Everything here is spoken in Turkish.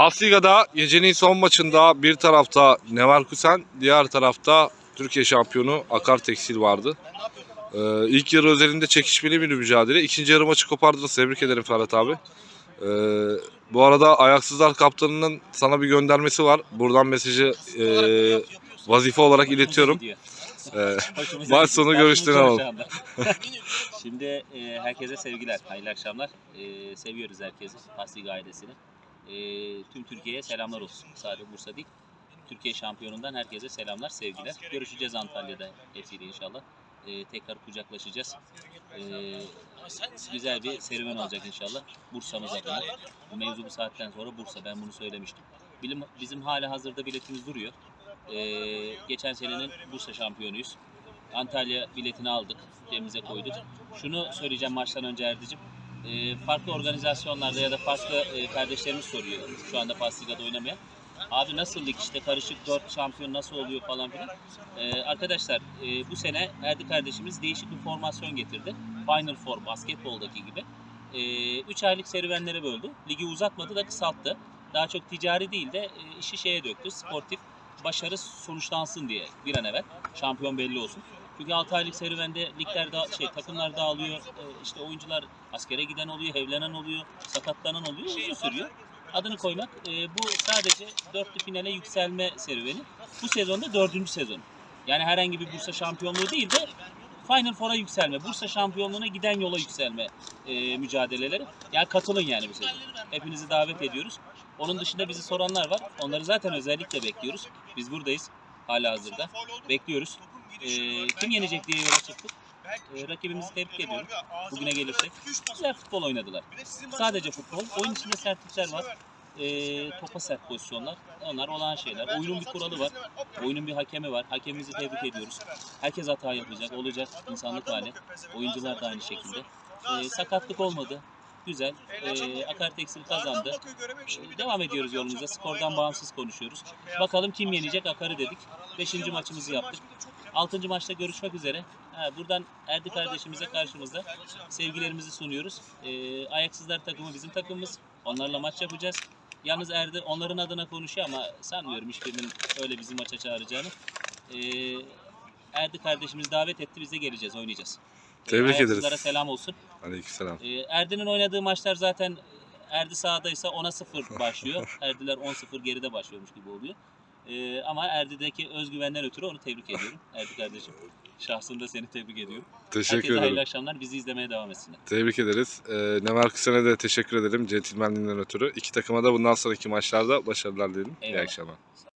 Pasliga'da gecenin son maçında bir tarafta Leverkusen, diğer tarafta Türkiye şampiyonu Akar Tekstil vardı. Ee, ilk yarı özelinde çekişmeli bir mücadele. İkinci yarı maçı kopardınız. Tebrik ederim Ferhat abi. Ee, bu arada Ayaksızlar kaptanının sana bir göndermesi var. Buradan mesajı e, vazife olarak iletiyorum. Ee, Maç sonu görüşlerini alalım. Şimdi e, herkese sevgiler, hayırlı akşamlar. E, seviyoruz herkesi, Pasliga ailesini. E, tüm Türkiye'ye selamlar olsun. Sadece Bursa değil. Türkiye şampiyonundan herkese selamlar, sevgiler. Görüşeceğiz Antalya'da hepsiyle inşallah. E, tekrar kucaklaşacağız. E, güzel bir serüven olacak inşallah. Bursa'mız adına. Bu mevzu bu saatten sonra Bursa. Ben bunu söylemiştim. Bilim, bizim hala hazırda biletimiz duruyor. E, geçen senenin Bursa şampiyonuyuz. Antalya biletini aldık, cebimize koyduk. Şunu söyleyeceğim maçtan önce Erdicim. Ee, farklı organizasyonlarda ya da farklı e, kardeşlerimiz soruyor şu anda Pasliga'da oynamayan. Abi nasıl lig işte karışık 4 şampiyon nasıl oluyor falan filan. Ee, arkadaşlar e, bu sene Erdi kardeşimiz değişik bir formasyon getirdi. Final Four basketboldaki gibi. 3 aylık serüvenlere böldü. Ligi uzatmadı da kısalttı. Daha çok ticari değil de e, işi şeye döktü. Sportif başarı sonuçlansın diye bir an evvel. Şampiyon belli olsun. Çünkü 6 aylık serüvende ligler da şey takımlar dağılıyor. E, işte oyuncular askere giden oluyor, evlenen oluyor, sakatlanan oluyor. Uzun sürüyor. Adını koymak. e, bu sadece dörtlü finale yükselme serüveni. Bu sezonda dördüncü sezon. Yani herhangi bir Bursa şampiyonluğu değil de Final Four'a yükselme, Bursa şampiyonluğuna giden yola yükselme e, mücadeleleri. Yani katılın yani bu sezon. Hepinizi davet ediyoruz. Onun dışında bizi soranlar var. Onları zaten özellikle bekliyoruz. Biz buradayız hala hazırda. Bekliyoruz. Ee, kim yenecek diye yola çıktık. Ee, rakibimizi tebrik ediyorum. Bugüne gelirsek. Güzel futbol oynadılar. Sadece futbol. Oyun içinde sertlikler var. Ee, topa sert pozisyonlar. Onlar olan şeyler. Oyunun bir kuralı var. Oyunun bir hakemi var. Hakemimizi tebrik ediyoruz. Herkes hata yapacak. Olacak. insanlık hali. Oyuncular da aynı şekilde. Ee, sakatlık olmadı. Güzel. Ee, Akar Tekstil kazandı. Ee, Devam ediyoruz yolumuza. Skordan bağımsız konuşuyoruz. Bakalım kim yenecek Akar'ı dedik. Beşinci maçımızı yaptık. Altıncı maçta görüşmek üzere. Ha, buradan Erdi kardeşimize karşımızda sevgilerimizi sunuyoruz. Ee, Ayaksızlar takımı bizim takımımız. Onlarla maç yapacağız. Yalnız Erdi onların adına konuşuyor ama sanmıyorum hiçbirinin öyle bizi maça çağıracağını. Ee, Erdi kardeşimiz davet etti. Biz de geleceğiz, oynayacağız. Ee, Tebrik ederiz. Ayaksızlara selam olsun. Aleykümselam. Ee, Erdi'nin oynadığı maçlar zaten Erdi sahadaysa 10'a 0 başlıyor. Erdiler 10-0 geride başlıyormuş gibi oluyor. Ee, ama Erdi'deki özgüvenden ötürü onu tebrik ediyorum. Erdi kardeşim. Şahsında seni tebrik ediyorum. Teşekkür Herkese hayırlı akşamlar. Bizi izlemeye devam etsinler. Tebrik ederiz. Ee, Leverkusen'e de teşekkür ederim. Centilmenliğinden ötürü. İki takıma da bundan sonraki maçlarda başarılar dilerim. İyi Eyvallah. akşamlar. Sağ